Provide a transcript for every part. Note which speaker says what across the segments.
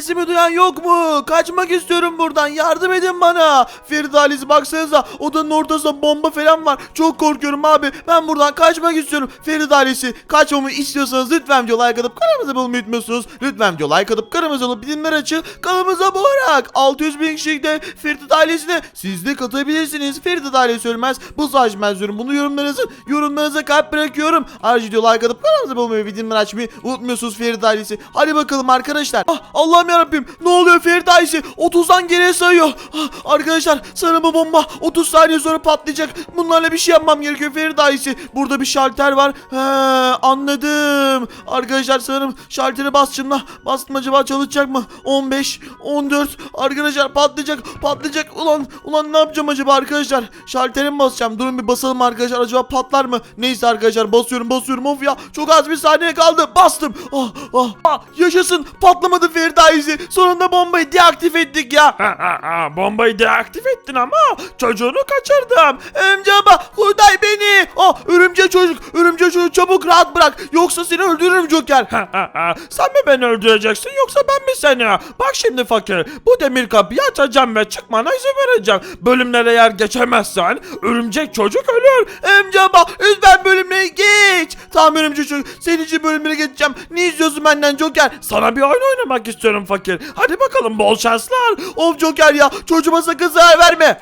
Speaker 1: Sesimi duyan yok mu? Kaçmak istiyorum buradan. Yardım edin bana. Ailesi baksanıza. Odanın ortasında bomba falan var. Çok korkuyorum abi. Ben buradan kaçmak istiyorum. Feride ailesi kaçmamı istiyorsanız lütfen video like atıp kanalımıza bulmayı unutmuyorsunuz. Lütfen video like atıp kanalımıza olup bildirimler açın. Kanalımıza boğarak 600 bin kişilik de Feride ailesine siz de katılabilirsiniz. Feride ailesi ölmez. Bu sadece ben diyorum. Bunu yorumlarınızı yorumlarınıza kalp bırakıyorum. Ayrıca video like atıp kanalımıza bulmayı bildirimler açmayı unutmuyorsunuz Feride ailesi. Hadi bakalım arkadaşlar. Ah, Allah'ım yarabbim ne oluyor Feride ailesi 30'dan geriye sayıyor. Ah, arkadaşlar sanırım bu bomba 30 saniye sonra patlayacak. Bunlarla bir şey yapmam gerekiyor Feride ailesi. Burada bir şalter var. He, anladım. Arkadaşlar sanırım şaltere basçımla bastım acaba çalışacak mı? 15, 14 arkadaşlar patlayacak patlayacak. Ulan ulan ne yapacağım acaba arkadaşlar? Şaltere mi basacağım? Durun bir basalım arkadaşlar. Acaba patlar mı? Neyse arkadaşlar basıyorum basıyorum. Of ya çok az bir saniye kaldı. Bastım. Ah, ah, ah, yaşasın patlamadı Feride ailesi. Sonunda bombayı deaktif ettik ya.
Speaker 2: Ha, ha, ha, bombayı deaktif ettin ama çocuğunu kaçırdım.
Speaker 1: Emce baba kurtar beni. Ah örümcek çocuk. Örümcek çocuk çabuk rahat bırak. Yoksa seni öldürürüm Joker.
Speaker 2: Ha, ha, ha. Sen mi beni öldüreceksin yoksa ben mi seni? Bak şimdi fakir bu demir kapıyı açacağım ve çıkmana izin vereceğim. Bölümlere eğer geçemezsen örümcek çocuk ölür.
Speaker 1: Emce baba lütfen bölümleri geç. Tamam örümcek çocuk. Senin için bölümleri geçeceğim. Ne istiyorsun benden Joker?
Speaker 2: Sana bir oyun oynamak istiyorum fakir. Hadi bakalım bol şanslar.
Speaker 1: Of Joker ya. Çocuğuma sakın zarar verme.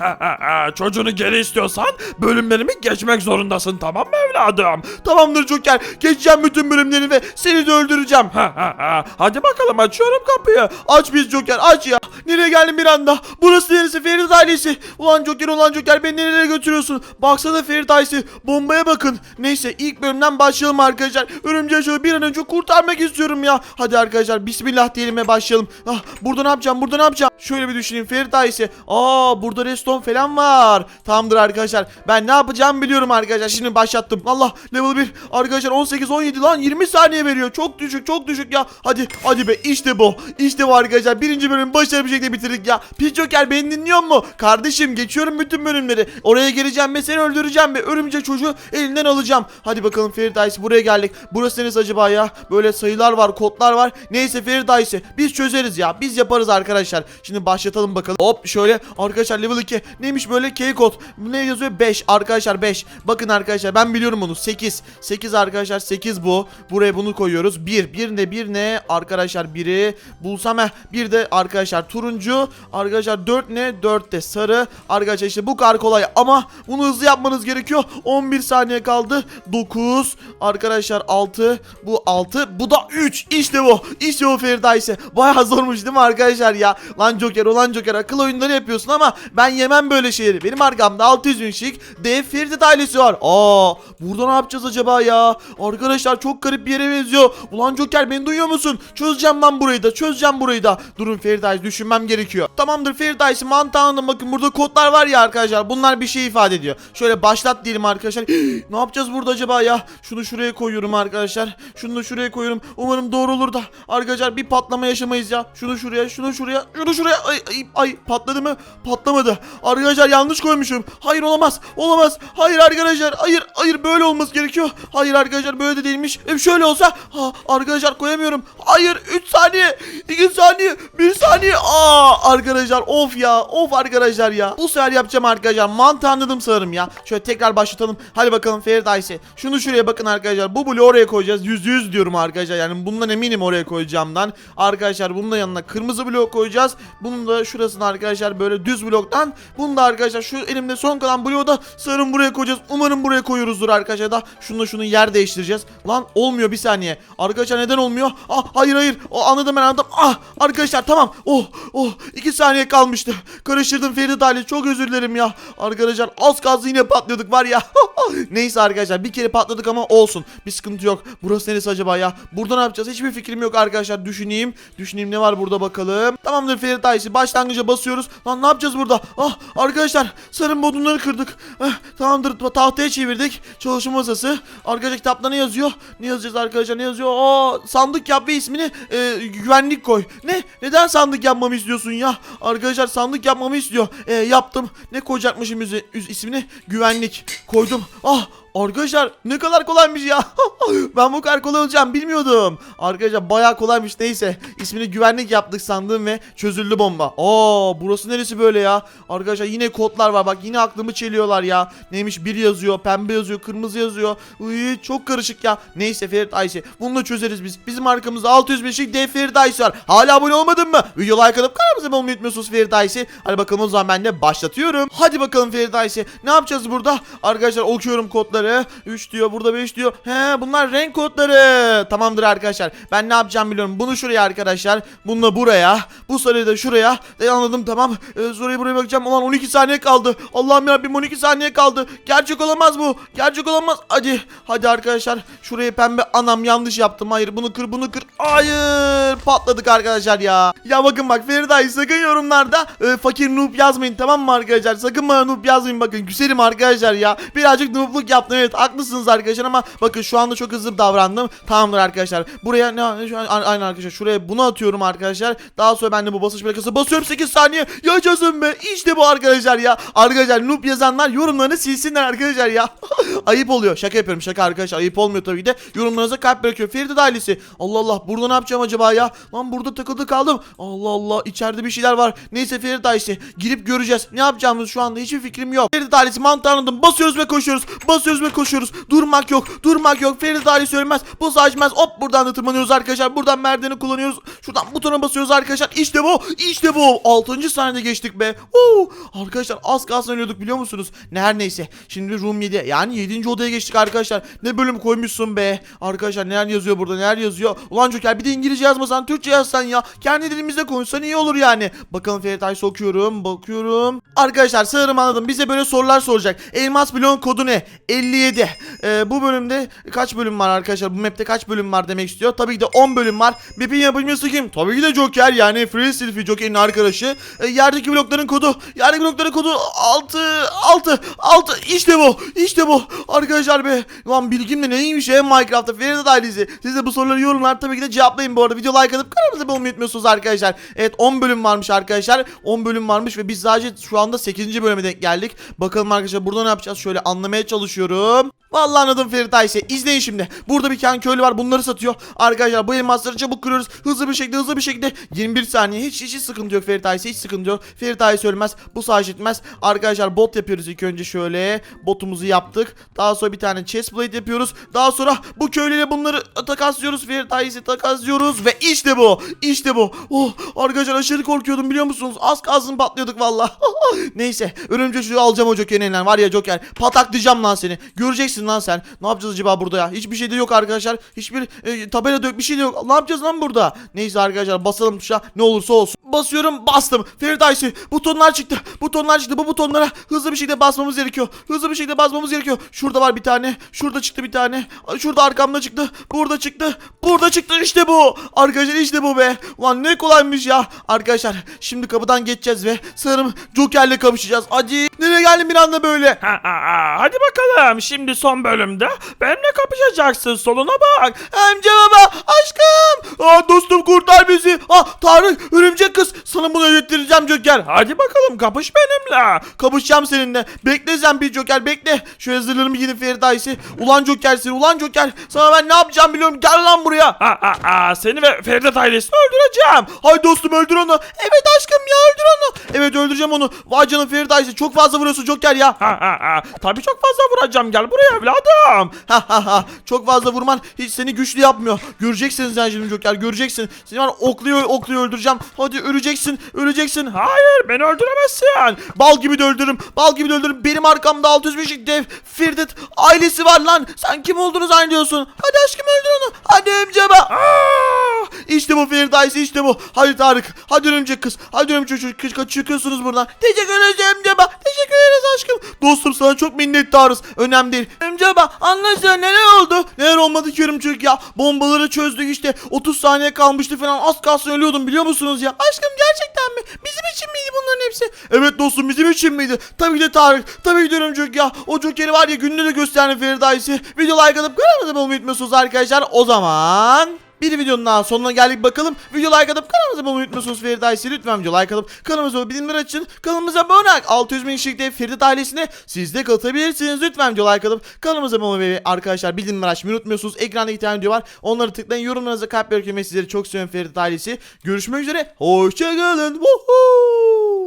Speaker 2: Çocuğunu geri istiyorsan bölümlerimi geçmek zorundasın tamam mı evladım?
Speaker 1: Tamamdır Joker. Geçeceğim bütün bölümleri ve seni de öldüreceğim.
Speaker 2: Ha, ha, ha. Hadi bakalım açıyorum kapıyı.
Speaker 1: Aç biz Joker aç ya. Nereye geldim bir anda? Burası neresi? Ferit ailesi. Ulan Joker ulan Joker beni nereye götürüyorsun? Baksana Ferit ailesi. Bombaya bakın. Neyse ilk bölümden başlayalım arkadaşlar. Örümcek Çocuk'u bir an önce kurtarmak istiyorum ya. Hadi arkadaşlar bismillah diyelim ve başlayalım. Ah burada ne yapacağım? Burada ne yapacağım? Şöyle bir düşüneyim Ferit ailesi. Aa burada reston falan var. Tamamdır arkadaşlar. Ben ne yapacağımı biliyorum arkadaşlar. Şimdi başlattım. Allah level 1. Arkadaşlar 18 17 lan 20 saniye veriyor. Çok düşük çok düşük ya. Hadi hadi be işte bu. İşte bu arkadaşlar. Birinci bölümü başarılı bir şekilde bitirdik ya. Pis Joker beni dinliyor mu? Kardeşim geçiyorum bütün bölümleri. Oraya geleceğim ve seni öldüreceğim ve örümcek çocuğu elinden alacağım. Hadi bakalım Ferit Ice buraya geldik. Burası neresi acaba ya? Böyle sayılar var, kodlar var. Neyse Ferit Ice biz çözeriz ya. Biz yaparız arkadaşlar. Şimdi başlatalım bakalım. Hop şöyle arkadaşlar level 2. Neymiş böyle K kod. Ne yazıyor? 5 arkadaşlar 5. Bakın arkadaşlar ben biliyorum bunu. 8. 8 arkadaşlar 8 bu. Buraya bunu koyuyoruz. 1. 1 ne 1 ne? Arkadaşlar 1'i bulsam heh. Bir de arkadaşlar turuncu. Arkadaşlar 4 ne? 4 de sarı. Arkadaşlar işte bu kadar kolay ama bunu hızlı yapmanız gerekiyor. 11 saniye kaldı. 9 arkadaşlar 6 bu 6 bu da 3 işte bu işte bu Feridayse Bayağı zormuş değil mi arkadaşlar ya? Lan Joker olan Joker akıl oyunları yapıyorsun ama ben yemem böyle şeyleri. Benim arkamda 600 bin kişilik dev Ferit ailesi var. Aa burada ne yapacağız acaba ya? Arkadaşlar çok garip bir yere benziyor. Ulan Joker beni duyuyor musun? Çözeceğim lan burayı da çözeceğim burayı da. Durun Feridayse düşünmem gerekiyor. Tamamdır Feridayse mantığında bakın burada kodlar var ya arkadaşlar bunlar bir şey ifade ediyor. Şöyle başlat diyelim arkadaşlar. Ne yapacağız burada acaba ya? Şunu şuraya koyuyorum arkadaşlar. Şunu da şuraya koyuyorum. Umarım doğru olur da. Arkadaşlar bir patlama yaşamayız ya. Şunu şuraya şunu şuraya şunu şuraya. Ay ay, ay patladı mı? Patlamadı. Arkadaşlar yanlış koymuşum. Hayır olamaz. Olamaz. Hayır arkadaşlar. Hayır hayır böyle olması gerekiyor. Hayır arkadaşlar böyle de değilmiş. E, şöyle olsa ha, arkadaşlar koyamıyorum. Hayır 3 saniye 2 saniye 1 saniye. Aa arkadaşlar of ya of arkadaşlar ya. Bu sefer yapacağım arkadaşlar. Mantığı anladım sanırım ya. Şöyle tekrar başlatalım. Hadi bakalım Ferit Ice şunu şuraya bakın arkadaşlar. Bu bloğu oraya koyacağız. Yüz yüz diyorum arkadaşlar. Yani bundan eminim oraya koyacağımdan. Arkadaşlar bunun da yanına kırmızı blok koyacağız. Bunun da şurasına arkadaşlar böyle düz bloktan bunu da arkadaşlar şu elimde son kalan bloğu da sanırım buraya koyacağız. Umarım buraya koyuyoruzdur arkadaşlar. Da şunu şunu yer değiştireceğiz. Lan olmuyor bir saniye. Arkadaşlar neden olmuyor? Ah hayır hayır. O anladım ben anladım. Ah arkadaşlar tamam. Oh oh. İki saniye kalmıştı. Karıştırdım Ferit Ali. Çok özür dilerim ya. Arkadaşlar az kalsın yine patlıyorduk var ya. Neyse arkadaşlar bir kere patladık ama olsun. Bir sıkıntı yok. Burası neresi acaba ya? Burada ne yapacağız? Hiçbir fikrim yok arkadaşlar. Düşüneyim düşüneyim ne var burada bakalım. Tamamdır Ferit Ayşe başlangıca basıyoruz. Lan ne yapacağız burada? Ah arkadaşlar sarım bodumları kırdık. Eh, tamamdır ta- tahtaya çevirdik. Çalışma masası. Arkadaşlar kitapta ne yazıyor? Ne yazacağız arkadaşlar ne yazıyor? Aa, sandık yap ve ismini e, güvenlik koy. Ne? Neden sandık yapmamı istiyorsun ya? Arkadaşlar sandık yapmamı istiyor. E, yaptım. Ne koyacakmışım ismini? Güvenlik. Koydum. Ah Arkadaşlar ne kadar kolaymış ya. ben bu kadar kolay olacağım bilmiyordum. Arkadaşlar bayağı kolaymış neyse. İsmini güvenlik yaptık sandım ve çözüldü bomba. Aa burası neresi böyle ya? Arkadaşlar yine kodlar var bak yine aklımı çeliyorlar ya. Neymiş bir yazıyor pembe yazıyor kırmızı yazıyor. Uy, çok karışık ya. Neyse Ferit Ayşe bunu da çözeriz biz. Bizim arkamızda 600 binlik dev Ferit Ayşe var. Hala abone olmadın mı? Video like atıp kanalımıza abone olmayı unutmuyorsunuz Ferit Ayşe. Hadi bakalım o zaman ben de başlatıyorum. Hadi bakalım Ferit Ayşe. Ne yapacağız burada? Arkadaşlar okuyorum kodları. 3 diyor burada 5 diyor. He bunlar renk kodları. Tamamdır arkadaşlar. Ben ne yapacağım biliyorum. Bunu şuraya arkadaşlar. Bununla buraya. Bu sarıyı da şuraya. E, anladım tamam. E, soruyu buraya bakacağım. Ulan 12 saniye kaldı. Allah'ım yarabbim 12 saniye kaldı. Gerçek olamaz bu. Gerçek olamaz. Hadi. Hadi arkadaşlar. Şuraya pembe. Anam yanlış yaptım. Hayır bunu kır bunu kır. Hayır. Patladık arkadaşlar ya. Ya bakın bak Feriday sakın yorumlarda e, fakir noob yazmayın tamam mı arkadaşlar? Sakın bana noob yazmayın bakın. Güzelim arkadaşlar ya. Birazcık noobluk yaptım evet haklısınız arkadaşlar ama bakın şu anda çok hızlı davrandım. Tamamdır arkadaşlar. Buraya ne şu an a- aynen arkadaşlar şuraya bunu atıyorum arkadaşlar. Daha sonra ben de bu basış plakası basıyorum 8 saniye. Yaşasın be. İşte bu arkadaşlar ya. Arkadaşlar noob yazanlar yorumlarını silsinler arkadaşlar ya. ayıp oluyor. Şaka yapıyorum şaka arkadaşlar. Ayıp olmuyor tabii ki de. Yorumlarınıza kalp bırakıyor. Feride ailesi. Allah Allah. Burada ne yapacağım acaba ya? Lan burada takıldı kaldım. Allah Allah. içeride bir şeyler var. Neyse Feride ailesi. Girip göreceğiz. Ne yapacağımız şu anda hiçbir fikrim yok. Feride ailesi mantığı anladım. Basıyoruz ve koşuyoruz. Basıyoruz ve koşuyoruz. Durmak yok. Durmak yok. Feride ailesi ölmez. Bu saçmaz. Hop buradan da tırmanıyoruz arkadaşlar. Buradan merdiveni kullanıyoruz. Şuradan butona basıyoruz arkadaşlar. İşte bu. İşte bu. 6. saniyede geçtik be. Oo. Arkadaşlar az kalsın ölüyorduk biliyor musunuz? Ne her neyse. Şimdi room 7 yani 7. odaya geçtik arkadaşlar. Ne bölüm koymuşsun be. Arkadaşlar neler yazıyor burada neler yazıyor. Ulan Joker bir de İngilizce yazmasan Türkçe yazsan ya. Kendi dilimizde konuşsan iyi olur yani. Bakalım Ferit Ayşe okuyorum. Bakıyorum. Arkadaşlar sanırım anladım. Bize böyle sorular soracak. Elmas bloğun kodu ne? 57. Ee, bu bölümde kaç bölüm var arkadaşlar? Bu map'te kaç bölüm var demek istiyor. Tabii ki de 10 bölüm var. Map'in yapımcısı kim? Tabii ki de Joker yani Free Sylphie Joker'in arkadaşı. Ee, yerdeki blokların kodu. Yerdeki blokların kodu 6 6 6 işte bu. İşte bu. Arkadaşlar be. Lan bilgim de neymiş ya Minecraft'ta Feride ailesi. Siz de bu soruları yorumlar tabii ki de cevaplayın bu arada. Video like atıp kanalımıza abone olmayı unutmuyorsunuz arkadaşlar. Evet 10 bölüm varmış arkadaşlar. 10 bölüm varmış ve biz sadece şu anda 8. bölüme denk geldik. Bakalım arkadaşlar burada ne yapacağız? Şöyle anlamaya çalışıyorum. Vallahi anladım Ferit Ayşe. İzleyin şimdi. Burada bir tane köylü var. Bunları satıyor. Arkadaşlar bu elmasları çabuk kırıyoruz. Hızlı bir şekilde hızlı bir şekilde. 21 saniye. Hiç hiç, hiç sıkıntı yok Ferit Ayşe. Hiç sıkıntı yok. Ferit Ayşe ölmez. Bu savaş etmez. Arkadaşlar bot yapıyoruz ilk önce şöyle. Botumuzu yaptık. Daha sonra bir tane chestplate yapıyoruz. Daha sonra bu köylüyle bunları takaslıyoruz. Ferit Ayşe takaslıyoruz. Ve işte bu. İşte bu. Oh arkadaşlar aşırı korkuyordum biliyor musunuz? Az kalsın patlıyorduk valla. Neyse. Örümcek çocuğu alacağım o Joker'in elinden. Var ya Joker. Pataklayacağım lan seni. Göreceksin lan sen. Ne yapacağız acaba burada ya? Hiçbir şey de yok arkadaşlar. Hiçbir e, tabela da yok. Bir şey de yok. Ne yapacağız lan burada? Neyse arkadaşlar basalım tuşa. Ne olursa olsun. Basıyorum bastım. Ferit Ayşe butonlar çıktı. Butonlar çıktı. Bu butonlara hızlı bir şekilde basmamız gerekiyor. Hızlı bir şekilde basmamız gerekiyor. Şurada var bir tane. Şurada çıktı bir tane. Şurada arkamda çıktı. Burada çıktı. Burada çıktı işte bu. Arkadaşlar işte bu be. Ulan ne kolaymış ya. Arkadaşlar şimdi kapıdan geçeceğiz ve sanırım Joker'le kapışacağız. Hadi. Nereye geldim bir anda böyle?
Speaker 2: Ha, ha, ha. Hadi bakalım şimdi son bölümde benimle kapışacaksın soluna bak.
Speaker 1: Amca baba aşkım. Aa, dostum kurtar bizi. Ah Tarık örümcek kız. Sana bunu öğrettireceğim Joker.
Speaker 2: Hadi bakalım kapış benimle.
Speaker 1: Kapışacağım seninle. Bekle sen bir Joker bekle. Şöyle zırhlarımı giydim Ferit Aysi. Ulan Joker seni ulan Joker. Sana ben ne yapacağım biliyorum. Gel lan buraya.
Speaker 2: Ha, ha, ha. Seni ve Ferdet ailesini öldüreceğim.
Speaker 1: Hay dostum öldür onu. Evet aşkım ya öldür onu. Evet öldüreceğim onu. Vay canım Aysi çok fazla vuruyorsun Joker ya.
Speaker 2: Ha, ha, ha. Tabii çok fazla vuracağım gel buraya evladım.
Speaker 1: Ha ha ha. Çok fazla vurman hiç seni güçlü yapmıyor. Göreceksin şimdi Joker göreceksin. Seni var okluyor okluyor öldüreceğim. Hadi öleceksin öleceksin. Ha,
Speaker 2: Hayır beni öldüremezsin.
Speaker 1: bal gibi de öldürürüm. Bal gibi de öldürürüm. Benim arkamda 600 beşik dev Firdet ailesi var lan. Sen kim olduğunu zannediyorsun. Hadi aşkım öldür onu. Hadi amcama. Aa! İşte bu Aysi işte bu. Hadi Tarık. Hadi örümcek kız. Hadi örümcek çocuk. Kız çıkıyorsunuz buradan. Teşekkür ederiz amcama. Teşekkür ederiz aşkım. Dostum sana çok minnettarız. Önemli değil. Amcama anlaşılan neler oldu? Neler olmadı ki örümcek ya. Bombaları çözdük işte. 30 saniye kalmıştı falan. Az kalsın ölüyordum biliyor musunuz ya? Aşkım gerçekten mi? Bizim için miydi bunların hepsi? Evet dostum bizim için miydi? Tabii ki de Tarık. Tabii ki de örümcek ya. O Joker'i var ya günde de gösteren Aysi. Video like atıp kanalımıza abone olmayı unutmuyorsunuz arkadaşlar. O zaman Bir videonun daha sonuna geldik bakalım. Video like atıp kanalımıza abone olmayı unutmuyorsunuz Ferit ailesi. Lütfen video like atıp kanalımıza bildirimleri açın. Kanalımıza abone olarak 600 bin kişilikte Ferit ailesine siz de katılabilirsiniz. Lütfen video like atıp kanalımıza abone olmayı arkadaşlar bildirimleri açmayı unutmuyorsunuz. Ekranda iki tane video var. Onları tıklayın. Yorumlarınıza kalp bırakın ve sizleri çok seviyorum Ferit ailesi. Görüşmek üzere. Hoşçakalın. Woohoo!